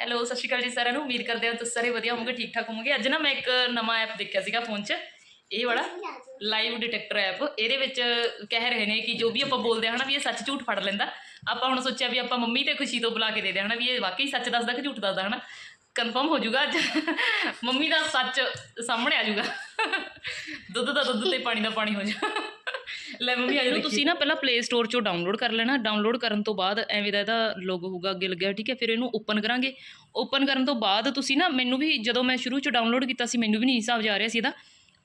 Hello ਸਤਿ ਸ਼੍ਰੀ ਅਕਾਲ ਜੀ ਸਾਰਿਆਂ ਨੂੰ। ਉਮੀਦ ਕਰਦੇ ਹਾਂ ਤੁਸੀਂ ਸਾਰੇ ਵਧੀਆ ਹੋਵੋਗੇ ਠੀਕ ਠਾਕ ਹੋਵੋਗੇ। ਅੱਜ ਨਾ ਮੈਂ ਇੱਕ ਨਵਾਂ ਐਪ ਦੇਖਿਆ ਸੀਗਾ ਫੋਨ 'ਚ। ਇਹ ਵਾਲਾ ਲਾਈਵ ਡਿਟੈਕਟਰ ਐਪ ਇਹਦੇ ਵਿੱਚ ਕਹਿ ਰਹੇ ਨੇ ਕਿ ਜੋ ਵੀ ਆਪਾਂ ਬੋਲਦੇ ਹਾਂ ਹਨਾ ਵੀ ਇਹ ਸੱਚ ਝੂਠ ਫੜ ਲੈਂਦਾ। ਆਪਾਂ ਹੁਣ ਸੋਚਿਆ ਵੀ ਆਪਾਂ ਮੰਮੀ ਤੇ ਖੁਸ਼ੀ ਤੋਂ ਬੁਲਾ ਕੇ ਦੇ ਦਿਆਂ ਹਨਾ ਵੀ ਇਹ ਵਾਕਈ ਸੱਚ ਦੱਸਦਾ ਕਿ ਝੂਠ ਦੱਸਦਾ ਹਨਾ। ਕਨਫਰਮ ਹੋ ਜਾਊਗਾ ਅੱਜ। ਮੰਮੀ ਦਾ ਸੱਚ ਸਾਹਮਣੇ ਆ ਜਾਊਗਾ। ਦੁੱਧ ਦਾ ਦੁੱਧ ਤੇ ਪਾਣੀ ਦਾ ਪਾਣੀ ਹੋ ਜਾ ਲੈ ਮੰਮੀ ਆ ਤੁਸੀਂ ਨਾ ਪਹਿਲਾਂ ਪਲੇ ਸਟੋਰ ਚੋਂ ਡਾਊਨਲੋਡ ਕਰ ਲੈਣਾ। ਡਾਊਨਲੋਡ ਕਰਨ ਤੋਂ ਬਾਅਦ ਐਵੇਂ ਦਾ ਇਹਦਾ ਲੋਗੋ ਹੋਊਗਾ ਅੱਗੇ ਲੱਗਿਆ ਠੀਕ ਹੈ? ਫਿਰ ਇਹਨੂੰ ਓਪਨ ਕਰਾਂਗੇ। ਓਪਨ ਕਰਨ ਤੋਂ ਬਾਅਦ ਤੁਸੀਂ ਨਾ ਮੈਨੂੰ ਵੀ ਜਦੋਂ ਮੈਂ ਸ਼ੁਰੂ ਚ ਡਾਊਨਲੋਡ ਕੀਤਾ ਸੀ ਮੈਨੂੰ ਵੀ ਨਹੀਂ ਹਿਸਾਬ ਜਾ ਰਿਹਾ ਸੀ ਇਹਦਾ।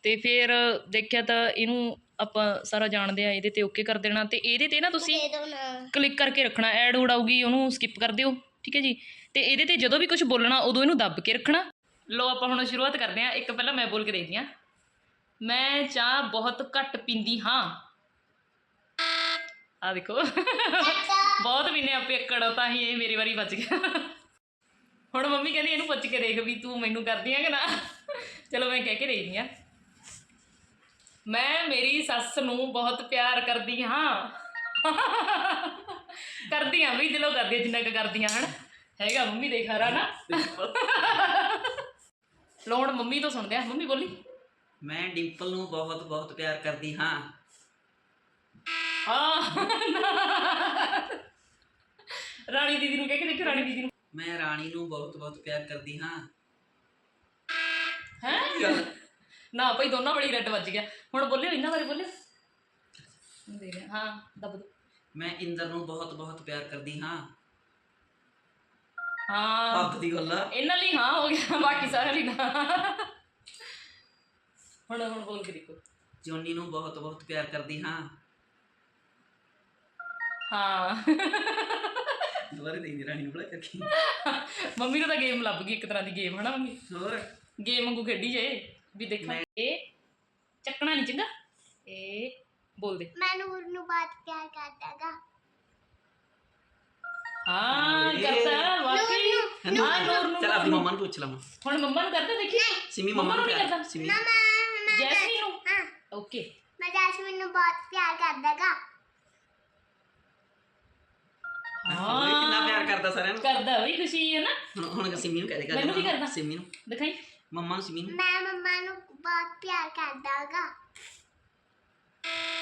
ਤੇ ਫਿਰ ਦੇਖਿਆ ਤਾਂ ਇਹਨੂੰ ਆਪਾਂ ਸਾਰਾ ਜਾਣਦੇ ਆ ਇਹਦੇ ਤੇ ਓਕੇ ਕਰ ਦੇਣਾ। ਤੇ ਇਹਦੇ ਤੇ ਨਾ ਤੁਸੀਂ ਨਾ ਕਲਿੱਕ ਕਰਕੇ ਰੱਖਣਾ। ਐਡ ਉਡਾਊਗੀ ਉਹਨੂੰ ਸਕਿਪ ਕਰ ਦਿਓ ਠੀਕ ਹੈ ਜੀ? ਤੇ ਇਹਦੇ ਤੇ ਜਦੋਂ ਵੀ ਕੁਝ ਬੋਲਣਾ ਉਦੋਂ ਇਹਨੂੰ ਦੱਬ ਕੇ ਰੱਖਣਾ। ਲੋ ਆਪਾਂ ਹੁਣ ਸ਼ੁਰੂਆਤ ਕਰਦੇ ਹਾਂ। ਇੱਕ ਪਹਿਲਾਂ ਮੈਂ ਬੋਲ ਕੇ ਦੇਖਦੀ ਹਾਂ। ਮੈਂ ਚਾਹ ਬਹੁਤ ਘੱਟ ਪੀਂਦੀ ਹਾਂ। ਆ ਦੇਖੋ। ਬਹੁਤ ਪੀਨੇ ਆਪੇ ਏਕੜ ਤਾਂ ਹੀ ਇਹ ਮੇਰੀ ਵਾਰੀ ਬਚ ਗਿਆ। ਹੁਣ ਮੰਮੀ ਕਹਿੰਦੀ ਇਹਨੂੰ ਪੁੱਛ ਕੇ ਦੇਖ ਵੀ ਤੂੰ ਮੈਨੂੰ ਕਰਦੀ ਆ ਕਿ ਨਾ। ਚਲੋ ਮੈਂ ਕਹਿ ਕੇ ਦੇਖਦੀ ਹਾਂ ਮੈਂ ਮੇਰੀ ਸੱਸ ਨੂੰ ਬਹੁਤ ਪਿਆਰ ਕਰਦੀ ਹਾਂ। ਕਰਦੀ ਹਾਂ ਵੀ, ਦਿਲੋਂ ਕਰਦੀ ਜਿੰਨਾ ਕੁ ਕਰਦੀਆਂ ਹਾਂ ਹਨ। ਹੈਗਾ ਮੰਮੀ ਦੇਖ ਹਰਾ ਨਾ। ਲੋੜ ਮੰਮੀ ਤੋਂ ਸੁਣਦੇ ਆ। ਮੰਮੀ ਬੋਲੀ। ਮੈਂ ਡਿੰਪਲ ਨੂੰ ਬਹੁਤ ਬਹੁਤ ਪਿਆਰ ਕਰਦੀ ਹਾਂ। ਹਾਂ। ਰਾਣੀ ਦੀਦੀ ਨੂੰ ਕਹਿ ਕੇ ਦੇਖੋ ਰਾਣੀ ਦੀਦੀ ਨੂੰ। ਮੈਂ ਰਾਣੀ ਨੂੰ ਬਹੁਤ ਬਹੁਤ ਪਿਆਰ ਕਰਦੀ ਹਾਂ। ਹੈ? ਨਾ ਭਾਈ ਦੋਨਾਂ ਬੜੀ ਰੈੱਡ ਵੱਜ ਗਿਆ। ਹੁਣ ਬੋਲਿਓ ਇਹਨਾਂ ਬਾਰੇ ਬੋਲਿਓ। ਦੇ ਰਿਹਾ ਹਾਂ ਦੱਬ ਦੋ। ਮੈਂ ਇੰਦਰ ਨੂੰ ਬਹੁਤ ਬਹੁਤ ਪਿਆਰ ਕਰਦੀ ਹਾਂ। ਹਾਂ। ਹੱਥ ਦੀ ਗੱਲ। ਆ ਇਹਨਾਂ ਲਈ ਹਾਂ ਹੋ ਗਿਆ। ਬਾਕੀ ਸਾਰਿਆਂ ਲਈ ਨਾ। ਹੁਣ ਹੁਣ ਬੋਲ ਕੇ ਦੇਖੋ। ਜੋਨੀ ਨੂੰ ਬਹੁਤ ਬਹੁਤ ਪਿਆਰ ਕਰਦੀ ਹਾਂ। ਹਾਂ। ਦੁਬਾਰੇ ਦੇਂਦੀ ਰਾਣੀ ਨੂੰ ਬੜਾ ਕਰਕੇ। ਮੰਮੀ ਨੂੰ ਤਾਂ ਗੇਮ ਲੱਭ ਗਈ ਇੱਕ ਤਰ੍ਹਾਂ ਦੀ ਗੇਮ ਹਨਾ ਮੰਮੀ? ਹੋਰ? ਗੇਮ ਵਾਂਗੂ ਖੇਡੀ ਜੇ ਵੀ ਦੇਖਾਂ। ਇਹ ਚੱਕਣਾ ਨਹੀਂ ਚੰਗਾ। ਇਹ ਬੋਲ ਦੇ। ਮੈਂ ਨੂਰ ਨੂੰ ਬਾਤ ਪਿਆਰ ਕਰਦਾਗਾ। ਹਾਂ ਕਰਦਾ ਵਾਕਈ। ਹਾਂ ਨੂਰ ਨੂੰ ਚਲ ਆਪਣੀ ਮੰਮਾ ਨੂੰ। ਪੁੱਛ ਲਵਾਂ ਹੁਣ ਮੰਮਾ ਨੂੰ ਕਰਦਾ ਦੇਖੀ? ਸਿਮੀ ਮੰਮਾ ਨੂੰ ਨੂੰ ਨਹੀਂ ਕਰਦਾ। ਸਿਮੀ। ਮਮਾ ਮੈਂ ਜੈਸਮੀਨ ਨੂੰ। ਹਾਂ। ਓਕੇ। ਮੈਂ ਜੈਸਮੀਨ ਨੂੰ ਬਹੁਤ ਪਿਆਰ ਕਰਦਾਗਾ। ਓਏ ਕਿੰਨਾ ਪਿਆਰ ਕਰਦਾ ਸਾਰਿਆਂ ਨੂੰ ਕਰਦਾ ਵੀ ਖੁਸ਼ੀ ਹੈ ਨਾ ਹੁਣ ਹੁਣ ਸਿਮੀ ਨੂੰ ਕਹਿ ਦੇ ਮੈਨੂੰ ਵੀ ਕਰਦਾ। ਸਿਮੀ ਨੂੰ ਦਿਖਾਈ ਮੰਮਾ ਨੂੰ ਸਿਮੀ ਨੂੰ ਮੈਂ ਮੰਮਾ ਨੂੰ ਬਹੁਤ ਪਿਆਰ ਕਰਦਾਗਾ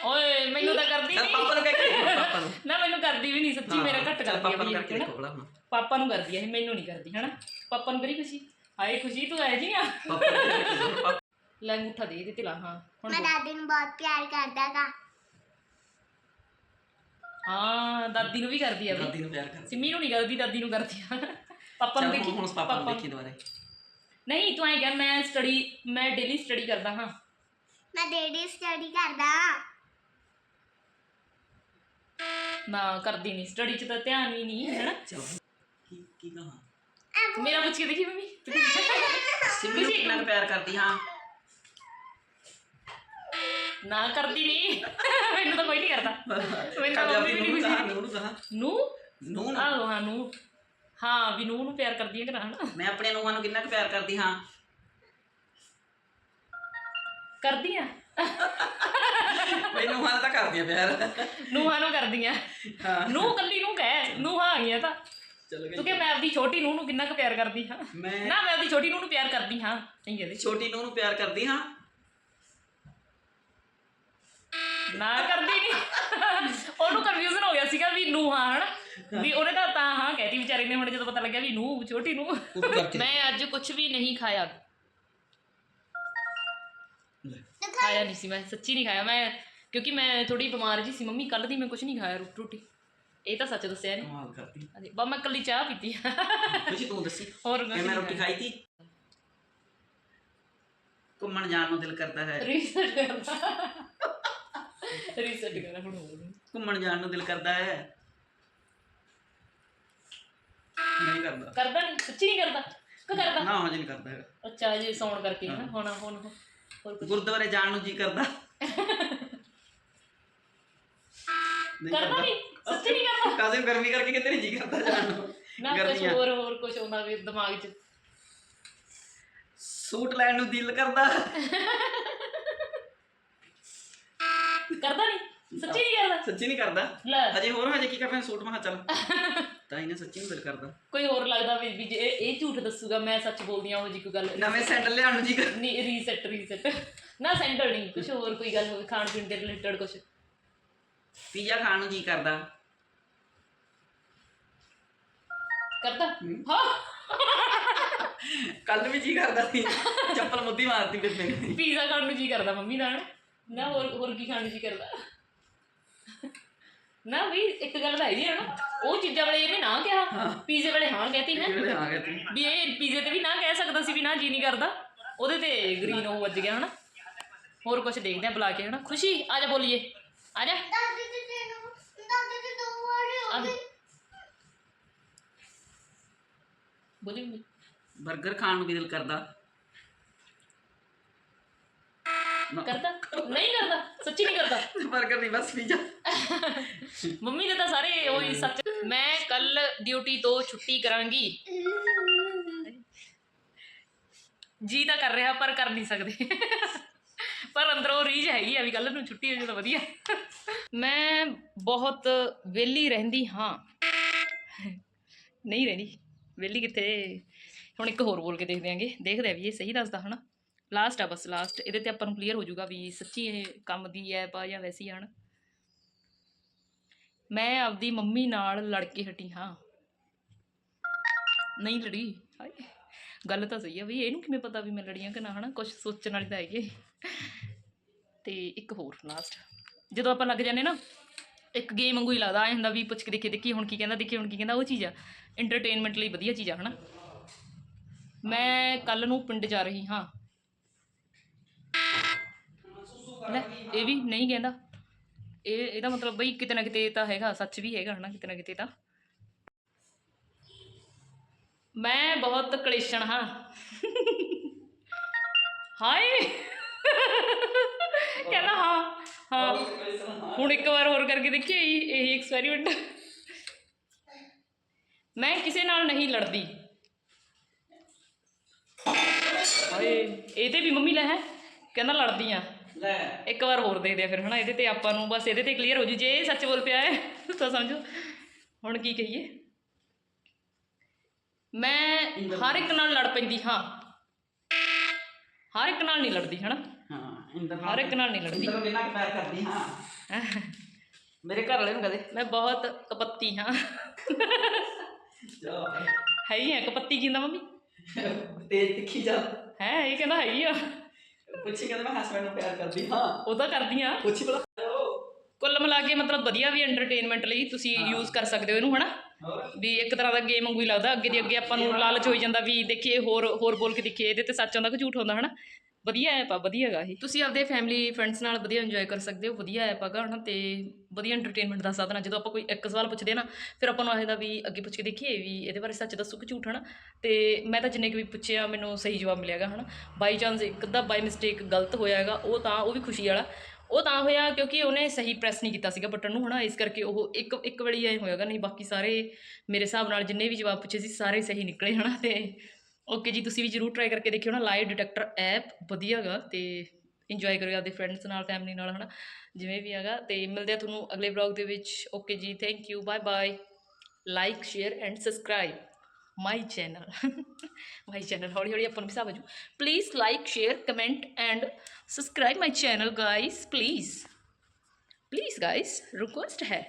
ਓਏ ਮੈਨੂੰ ਤਾਂ ਕਰਦੀ ਚੱਲ ਨਹੀਂ ਪਾਪਾ ਨੂੰ ਕਹਿ ਕੇ ਦੇਖੋ, ਪਾਪਾ ਨੂੰ ਨਾ ਮੈਨੂੰ ਕਰਦੀ ਵੀ ਨਹੀਂ ਸੱਚੀ ਮੇਰਾ ਘੱਟ ਚੱਲ ਕਰਦੀ ਆ ਪਾਪਾ ਨੂੰ ਵੀ ਕਰਕੇ ਹਨਾ। ਦੇਖੋ ਬੜਾ ਹੁਣ ਪਾਪਾ ਨੂੰ ਕਰਦੀ ਆ ਇਹ ਮੈਨੂੰ ਨਹੀਂ ਕਰਦੀ ਹਨਾ ਪਾਪਾ ਨੂੰ ਕਰੀ ਖੁਸ਼ੀ ਹਾਏ ਖੁਸ਼ੀ ਤੂੰ ਐ ਜੀ ਆ ਪਾਪਾ ਨੂੰ ਕਹਿ ਕੇ ਦੇਖੋ, ਪਾਪਾ ਲੈ ਅੰਗੂਠਾ ਦੇ ਦੇ ਤੇ ਲਾ ਹਾਂ ਹੁਣ ਮੈਂ ਬੋਲ। ਦਾਦੀ ਨੂੰ ਬਹੁਤ ਪਿਆਰ ਕਰਦਾਗਾ ਹਾਂ ਦਾਦੀ ਨੂੰ ਵੀ ਕਰਦੀ ਆ ਦਾਦੀ ਨੂੰ ਪਿਆਰ ਕਰਦੀ ਸਿੰਮੀ ਨੂੰ ਨਹੀਂ ਕਰਦੀ ਦਾਦੀ ਨੂੰ ਕਰਦੀ ਆ। ਪਾਪਾ ਨੂੰ ਚੱਲ ਦੇਖੀ ਹੁਣ ਪਾਪਾ ਨੂੰ। ਦੇਖੀ ਦੁਬਾਰੇ। ਨਹੀਂ ਤੂੰ ਐ ਕਹਿ ਮੈਂ ਸਟੱਡੀ ਮੈਂ ਡੇਲੀ ਸਟੱਡੀ ਕਰਦਾ ਹਾਂ। ਮੈਂ ਡੇਡੀ ਸਟੱਡੀ ਕਰਦਾ। ਨਾ ਕਰਦੀ ਨਹੀਂ ਸਟੱਡੀ 'ਚ ਤਾਂ ਧਿਆਨ ਹੀ ਨਹੀਂ ਹੈਨਾ? ਚਲੋ ਕੀ ਕੀ ਕਹਾਂ? ਮੇਰਾ ਪੁੱਛ ਕੇ ਦੇਖੀ ਮੰਮੀ? ਸਿਮੀ ਨੂੰ ਕਿੰਨਾ ਕੁ ਪਿਆਰ ਕਰਦੀ ਹਾਂ। ਨਾ ਕਰਦੀ ਨਹੀਂ ਮੈਨੂੰ ਤਾਂ ਕੋਈ ਨਹੀਂ ਕਰਦਾ। ਮੈਨੂੰ ਤਾਂ ਮੰਮੀ ਵੀ ਨਹੀਂ ਕਹਾ ਨੂੰ ਨੂੰ ਕਹਾ। ਨੂੰ ਨਾ? ਆਹੋ ਹਾਂ ਨੂੰ ਹਾਂ ਵੀ ਨੂੰ ਨੂੰ ਪਿਆਰ ਕਰਦੀ ਹੈ ਕਿ ਨਾ ਹਨਾ? ਮੈਂ ਆਪਣੇ ਨੂੰਹਾਂ ਨੂੰ ਕਿੰਨਾ ਕੁ ਪਿਆਰ ਕਰਦੀ ਹਾਂ? ਕਰਦੀ ਆ? ਮੈਨੂੰ ਹਾਲ ਤਾਂ ਕਰਦੀ ਆ ਪਿਆਰ। ਨੂੰਹਾਂ ਨੂੰ ਕਰਦੀ ਆ ਹਾਂ। ਨੂੰ ਕੱਲੀ ਨੂੰ ਕਹਿ ਨੂੰਹਾਂ ਆ ਗਈਆਂ ਤਾਂ। ਚਲੋ ਤੂੰ ਕਿ ਮੈਂ ਆਪਦੀ ਛੋਟੀ ਨੂੰ ਨੂੰ ਕਿੰਨਾ ਕੁ ਪਿਆਰ ਕਰਦੀ ਹਾਂ? ਮੈਂ ਨਾ ਮੈਂ ਆਪਦੀ ਛੋਟੀ ਨੂੰ ਨੂੰ ਪਿਆਰ ਕਰਦੀ ਹਾਂ। ਨਹੀਂ ਕਹਿੰਦੇ ਛੋਟੀ ਨੂੰਹ ਨੂੰ ਪਿਆਰ ਕਰਦੀ ਹਾਂ? ਨਾ ਕਰਦੀ ਨਹੀਂ ਉਹਨੂੰ ਕਨਫਿਊਜ਼ਨ ਹੋ ਗਿਆ ਸੀਗਾ ਵੀ ਨੂੰ ਹਾਂ ਹਨਾ? ਵੀ ਉਹਨੇ ਤਾਂ ਤਾਂ ਹਾਂ ਕਹਿਤੀ ਵਿਚਾਰੀ ਨੇ ਹੁਣ ਜਦੋਂ ਪਤਾ ਲੱਗਿਆ ਵੀ ਨੂੰ ਛੋਟੀ ਨੂੰ ਕਰਕੇ। ਮੈਂ ਅੱਜ ਕੁਝ ਵੀ ਨਹੀਂ ਖਾਇਆ। ਲੈ, ਖਾਇਆ ਨਹੀਂ ਸੀ ਮੈਂ ਸੱਚੀ ਨਹੀਂ ਖਾਇਆ। ਮੈਂ ਕਿਉਂਕਿ ਮੈਂ ਥੋੜੀ ਬਿਮਾਰ ਜੀ ਸੀ ਮੰਮੀ ਕੱਲ ਦੀ ਮੈਂ ਕੁਝ ਨਹੀਂ ਖਾਇਆ ਰੋਟੀ ਰੋਟੀ। ਇਹ ਤਾਂ ਸੱਚ ਦੱਸਿਆ ਨੇ ਕਮਾਲ ਕਰਦੀ ਹਾਂਜੀ ਬਾ ਮੈਂ ਕੱਲੀ ਚਾਹ ਪੀਤੀ ਕੁਛ ਤੂੰ ਦੱਸੀ। ਹੋਰ ਕਿ ਮੈਂ ਰੋਟੀ ਖਾਈ ਤੀ? ਘੁੰਮਣ ਜਾਣ ਨੂੰ ਦਿਲ ਕਰਦਾ ਹੈ। ਰੀਸੈਟ ਕਰਦਾ। ਰੀਸੈਟ ਕਰਨਾ ਹੁਣ ਹੋਰ। ਘੁੰਮਣ ਜਾਣ ਨੂੰ ਦਿਲ ਕਰਦਾ ਹੈ। ਨਹੀਂ ਕਰਦਾ। ਕਰਦਾ ਨਹੀਂ ਸੱਚੀ ਨਹੀਂ ਕਰਦਾ। ਕਿ ਕਰਦਾ? ਨਾ ਹਜੇ ਨਹੀਂ ਕਰਦਾ ਹੈਗਾ। ਅੱਛਾ ਜੇ ਸੌਣ ਕਰਕੇ ਨਾ ਹੁਣ ਹੁਣ ਹੋਰ ਕੁਝ ਗੁਰਦੁਆਰੇ ਜਾਣ ਨੂੰ ਜੀ ਕਰਦਾ। ਨਹੀਂ ਕਰਦਾ ਨਹੀਂ ਸੱਚੀ ਨਹੀਂ ਕਰਦਾ। ਕਾਜ਼ਮ ਗਰਮੀ ਕਰਕੇ ਕਿਤੇ ਨਹੀਂ ਜੀ ਕਰਦਾ ਜਾਣ ਨੂੰ। ਨਾ ਕੁਝ ਗਰਮੀਆਂ। ਹੋਰ ਹੋਰ ਕੁਝ ਆਉਂਦਾ ਵੀ ਦਿਮਾਗ 'ਚ। ਸੂਟ ਲੈਣ ਨੂੰ ਦਿਲ ਕਰਦਾ। ਕਰਦਾ ਨਹੀਂ ਸੱਚੀ ਨਹੀਂ ਕਰਦਾ? ਸੱਚੀ ਨਹੀਂ ਕਰਦਾ। ਲੈ। ਹਜੇ ਹੋਰ ਹਜੇ ਕੀ ਕਰਨਾ ਸੂਟ ਮਹਾ ਚੱਲ। ਤਾਂ ਇਹਨੇ ਸੱਚੀ ਨੂੰ ਦਿਲ ਕਰਦਾ। ਕੋਈ ਹੋਰ ਲੱਗਦਾ ਵੀ ਵੀ ਜੇ ਇਹ ਇਹ ਝੂਠ ਦੱਸੂਗਾ ਮੈਂ ਸੱਚ ਬੋਲਦੀ ਆ ਉਹ ਜੀ ਕੋਈ ਗੱਲ। ਨਵੇਂ ਸੈਂਡਲ ਲਿਆਉਣ ਨੂੰ ਜੀ ਕਰ ਨਹੀਂ ਰੀਸੈਟ ਰੀਸੈਟ ਨਾ ਸੈਂਟਰ ਨਹੀਂ ਕੁਝ ਹੋਰ ਕੋਈ ਗੱਲ ਹੋਵੇ ਖਾਣ ਪੀਣ ਦੇ ਰਿਲੇਟਡ ਕੁਝ ਪੀਜ਼ਾ ਖਾਣ ਨੂੰ ਜੀ ਕਰਦਾ। ਕਰਦਾ? ਹਾਂ। ਕੱਲ ਵੀ ਜੀ ਕਰਦਾ ਸੀ। ਚੱਪਲ ਮੁੱਦੀ ਮਾਰਦੀ ਬੇਬੇ ਨੇ ਪੀਜ਼ਾ ਖਾਣ ਨੂੰ ਜੀ ਕਰਦਾ ਮੰਮੀ ਹਨਾ। ਨਾ ਹੋਰ ਹੋਰ ਕੀ ਖਾਣ ਨੂੰ ਜੀ ਕਰਦਾ? ਨਾ ਵੀ ਇੱਕ ਗੱਲ ਤਾਂ ਹੈਗੀ ਆ ਨਾ ਉਹ ਚੀਜ਼ਾਂ ਵਾਲੇ ਇਹਨੇ ਨਾ ਕਿਹਾ ਪੀਜ਼ੇ ਵਾਲੇ ਹਾਂ ਕਹਤੀ ਆ ਗਏ ਤੂੰ ਵੀ ਇਹ ਪੀਜ਼ੇ ਤੇ ਵੀ ਨਾ ਕਹਿ ਸਕਦਾ ਸੀ ਵੀ ਨਾ ਜੀ ਨਹੀਂ ਕਰਦਾ। ਉਹਦੇ ਤੇ ਗ੍ਰੀਨ ਉਹ ਵੱਜ ਗਿਆ ਹਨਾ। ਹੋਰ ਕੁਝ ਦੇਖਦੇ ਆ ਬੁਲਾ ਕੇ ਹਨਾ। ਖੁਸ਼ੀ ਆ ਜਾ ਬੋਲੀਏ। ਆ ਜਾ। ਦਾਦੀ ਤੇ ਤੈਨੂੰ ਦਾਦੀ ਤੇ ਦੋ ਵਾਰੀ ਆ ਹੋ ਜਾ। ਗਈ ਬੋਲੀ ਮੰਮੀ। 버ਗਰ ਖਾਣ ਨੂੰ ਵੀ ਦਿਲ ਕਰਦਾ। ਕਰਦਾ? ਨਹੀਂ ਕਰਦਾ? ਸੱਚੀ ਨਹੀਂ ਕਰਦਾ? 버ਗਰ ਨਹੀਂ ਬਸ ਪੀਜ਼ਾ। ਮੰਮੀ ਦੇ ਤਾਂ ਸਾਰੇ ਉਹੀ ਸੱਚ। ਮੈਂ ਕੱਲ ਡਿਊਟੀ ਤੋਂ ਛੁੱਟੀ ਕਰਾਂਗੀ। ਜੀ ਤਾਂ ਕਰ ਰਿਹਾ ਪਰ ਕਰ ਨਹੀਂ ਸਕਦੇ। ਪਰ ਅੰਦਰੋਂ ਰੀਝ ਹੈਗੀ ਆ ਵੀ ਕੱਲ ਨੂੰ ਛੁੱਟੀ ਹੋ ਜਾਏ ਤਾਂ ਵਧੀਆ। ਮੈਂ ਬਹੁਤ ਵਿਹਲੀ ਰਹਿੰਦੀ ਹਾਂ। ਨਹੀਂ ਰਹਿੰਦੀ। ਵਿਹਲੀ ਕਿੱਥੇ? ਹੁਣ ਇੱਕ ਹੋਰ ਬੋਲ ਕੇ ਦੇਖਦੇ ਆਂਗੇ। ਦੇਖਦੇ ਆ ਵੀ ਇਹ ਸਹੀ ਦੱਸਦਾ ਹਨਾ? ਲਾਸਟ ਆ ਬਸ ਲਾਸਟ ਇਹਦੇ ਤੇ ਆਪਾਂ ਨੂੰ ਕਲੀਅਰ ਹੋ ਜਾਊਗਾ ਵੀ ਸੱਚੀ ਇਹ ਕੰਮ ਦੀ ਐਪ ਆ ਜਾਂ ਵੈਸੀ ਆ, ਹਨਾ? ਮੈਂ ਆਪਦੀ ਮੰਮੀ ਨਾਲ ਲੜ ਕੇ ਹਟੀ ਹਾਂ। ਨਹੀਂ ਲੜੀ। ਹਾਏ, ਗੱਲ ਤਾਂ ਸਹੀ ਆ ਵੀ ਇਹਨੂੰ ਕਿਵੇਂ ਪਤਾ ਵੀ ਮੈਂ ਲੜੀਆਂ ਕਿ ਨਾ, ਹਨਾ? ਕੁਝ ਸੋਚਣ ਵਾਲੀ ਤਾਂ ਹੈਗੀ ਹੈ। ਤੇ ਇੱਕ ਹੋਰ ਲਾਸਟ ਜਦੋਂ ਆਪਾਂ ਲੱਗ ਜਾਂਦੇ ਨਾ, ਇੱਕ ਗੇਮ ਵਾਂਗੂ ਹੀ ਲੱਗਦਾ, ਐ ਹੁੰਦਾ ਵੀ ਪੁੱਛ ਕੇ ਦੇਖੀ ਦੇਖੀ, ਹੁਣ ਕੀ ਕਹਿੰਦਾ, ਦੇਖੀ, ਹੁਣ ਕੀ ਕਹਿੰਦਾ, ਉਹ ਚੀਜ਼ ਆ। ਐਂਟਰਟੇਨਮੈਂਟ ਲਈ ਵਧੀਆ ਚੀਜ਼ ਆ, ਹਨਾ? ਮੈਂ ਕੱਲ ਨੂੰ ਪਿੰਡ ਜਾ ਰਹੀ ਹਾਂ। ਲੈ ਇਹ ਵੀ ਨਹੀਂ ਕਹਿੰਦਾ। ਇਹ, ਇਹਦਾ ਮਤਲਬ ਬਈ ਕਿਤੇ ਨਾ ਕਿਤੇ ਤਾਂ ਹੈਗਾ, ਸੱਚ ਵੀ ਹੈਗਾ ਹਨਾ, ਕਿਤੇ ਨਾ ਕਿਤੇ ਤਾਂ। ਮੈਂ ਬਹੁਤ ਕਲੇਸ਼ਣ ਹਾਂ। ਹਾਏ! ਕਹਿੰਦਾ ਹਾਂ ਹਾਂ। ਹੁਣ ਇੱਕ ਵਾਰ ਹੋਰ ਕਰਕੇ ਦੇਖੀਏ, ਇਹ ਇਹ ਐਕਸਪੈਰੀਮੈਂਟ ਮੈਂ ਕਿਸੇ ਨਾਲ ਨਹੀਂ ਲੜਦੀ। ਹਾਏ, ਇਹ ਤੇ ਵੀ ਮੰਮੀ ਲੈ ਹੈ, ਕਹਿੰਦਾ ਲੜਦੀ ਆ ਲੈ। ਇੱਕ ਵਾਰ ਹੋਰ ਦੇ ਦਿਆ ਫਿਰ ਹਨਾ? ਇਹਦੇ ਤੇ ਆਪਾਂ ਨੂੰ ਬਸ ਇਹਦੇ ਤੇ ਕਲੀਅਰ ਹੋ ਜੂ। ਜੇ ਇਹ ਸੱਚ ਬੋਲ ਪਿਆ ਹੈ ਤਾਂ ਸਮਝੋ। ਹੁਣ ਕੀ ਕਹੀਏ? ਮੈਂ ਹਰ ਇੱਕ ਨਾਲ ਲੜ ਪੈਂਦੀ ਹਾਂ। ਹਰ ਇੱਕ ਨਾਲ ਨਹੀਂ ਲੜਦੀ ਹਨਾ? ਹਾਂ ਇੰਦਰ ਹਰ ਇੱਕ ਨਾਲ ਨਹੀਂ ਲੜਦੀ। ਇੰਦਰ ਬਿਨਾਂ ਪਿਆਰ ਕਰਦੀ ਹਾਂ। ਮੇਰੇ ਘਰ ਵਾਲੇ ਨੂੰ ਕਦੇ ਮੈਂ ਬਹੁਤ ਕਪੱਤੀ ਹਾਂ। ਹੈ ਹੀ ਹੈ ਕਪੱਤੀ ਕੀ ਹੁੰਦਾ ਮੰਮੀ? ਤੇਜ ਤਿੱਖੀ ਜਾ। ਹੈ ਇਹ ਕਹਿੰਦਾ ਹੈ ਹੀ ਆ। ਪੁੱਛੀ ਕਹਿੰਦਾ ਮੈਂ ਹਸਬੰਡ ਨੂੰ ਪਿਆਰ ਕਰਦੀ ਹਾਂ। ਉਹ ਤਾਂ ਕਰਦੀ ਆ। ਪੁੱਛੀ ਬਲਾ ਕੁੱਲ ਮਿਲਾ ਕੇ ਮਤਲਬ ਵਧੀਆ ਵੀ ਐਂਟਰਟੇਨਮੈਂਟ ਲਈ ਤੁਸੀਂ ਯੂਜ਼ ਕਰ ਸਕਦੇ ਹੋ ਇਹਨੂੰ ਹਨਾ? ਵੀ ਇੱਕ ਤਰ੍ਹਾਂ ਦਾ ਗੇਮ ਵਾਂਗੂ ਹੀ ਲੱਗਦਾ। ਅੱਗੇ ਦੀ ਅੱਗੇ ਆਪਾਂ ਨੂੰ ਲਾਲਚ ਹੋਈ ਜਾਂਦਾ ਵੀ ਦੇਖੀਏ ਹੋਰ ਹੋਰ ਬੋਲ ਕੇ ਦੇਖੀਏ। ਇਹਦੇ ਤੇ ਸੱਚ ਆਉਂਦਾ ਕਿ ਝੂਠ ਹੁੰਦਾ ਹਨਾ? ਵਧੀਆ ਐਪ ਆ, ਵਧੀਆ ਹੈਗਾ ਇਹ। ਤੁਸੀਂ ਆਪਦੇ ਫੈਮਿਲੀ ਫਰੈਂਡਸ ਨਾਲ ਵਧੀਆ ਇੰਜੋਏ ਕਰ ਸਕਦੇ ਹੋ, ਵਧੀਆ ਐਪ ਹੈਗਾ ਹਨਾ, ਤੇ ਵਧੀਆ ਐਂਟਰਟੇਨਮੈਂਟ ਦਾ ਸਾਧਨ ਆ। ਜਦੋਂ ਆਪਾਂ ਕੋਈ ਇੱਕ ਸਵਾਲ ਪੁੱਛਦੇ ਆ ਨਾ, ਫਿਰ ਆਪਾਂ ਨੂੰ ਆਹਦਾ ਵੀ ਅੱਗੇ ਪੁੱਛ ਕੇ ਦੇਖੀਏ ਵੀ ਇਹਦੇ ਬਾਰੇ ਸੱਚ ਦੱਸੋ ਕਿ ਝੂਠ, ਹਨਾ। ਤੇ ਮੈਂ ਤਾਂ ਜਿੰਨੇ ਕੁ ਵੀ ਪੁੱਛਿਆ ਮੈਨੂੰ ਸਹੀ ਜਵਾਬ ਮਿਲਿਆਗਾ ਹਨਾ। ਬਾਈ ਚਾਂਸ ਇੱਕ ਅੱਧਾ ਬਾਈ ਮਿਸਟੇਕ ਗਲਤ ਹੋਇਆ ਹੈਗਾ, ਉਹ ਤਾਂ, ਉਹ ਵੀ ਖੁਸ਼ੀ ਵਾਲਾ। ਉਹ ਤਾਂ ਹੋਇਆ ਕਿਉਂਕਿ ਉਹਨੇ ਸਹੀ ਪ੍ਰੈਸ ਨਹੀਂ ਕੀਤਾ ਸੀਗਾ ਬਟਨ ਨੂੰ, ਹਨਾ। ਇਸ ਕਰਕੇ ਉਹ ਇੱਕ ਇੱਕ ਵਾਰੀ ਐ ਹੋਇਆਗਾ ਨਹੀਂ, ਬਾਕੀ ਸਾਰੇ ਮੇਰੇ ਹਿਸਾਬ ਨਾਲ ਜਿੰਨੇ ਵੀ ਜਵਾਬ ਪੁੱਛੇ ਸੀ, ਸਾਰੇ ਸਹੀ ਨਿਕਲੇ, ਹਨਾ। ਤੇ ਓਕੇ ਜੀ, ਤੁਸੀਂ ਵੀ ਜਰੂਰ ਟਰਾਈ ਕਰਕੇ ਦੇਖਿਓ ਨਾ ਲਾਈਵ ਡਿਟੈਕਟਰ ਐਪ ਵਧੀਆ ਹੈਗਾ ਤੇ ਇੰਜੋਏ ਕਰਿਓ ਆਪਦੇ ਫਰੈਂਡਸ ਨਾਲ ਫੈਮਿਲੀ ਨਾਲ, ਹਨਾ, ਜਿਵੇਂ ਵੀ ਹੈਗਾ ਤੇ ਮਿਲਦੇ ਆ ਤੁਹਾਨੂੰ ਅਗਲੇ ਵਲੌਗ ਦੇ ਵਿੱਚ। ਓਕੇ ਜੀ thank you bye bye like share and subscribe my channel my channel ਹੌਲੀ ਹੌਲੀ ਆਪਾਂ ਨੂੰ ਵੀ ਹਿਸਾਬ ਆਜੂ। Please like share comment and subscribe my channel guys please please guys request ਹੈ।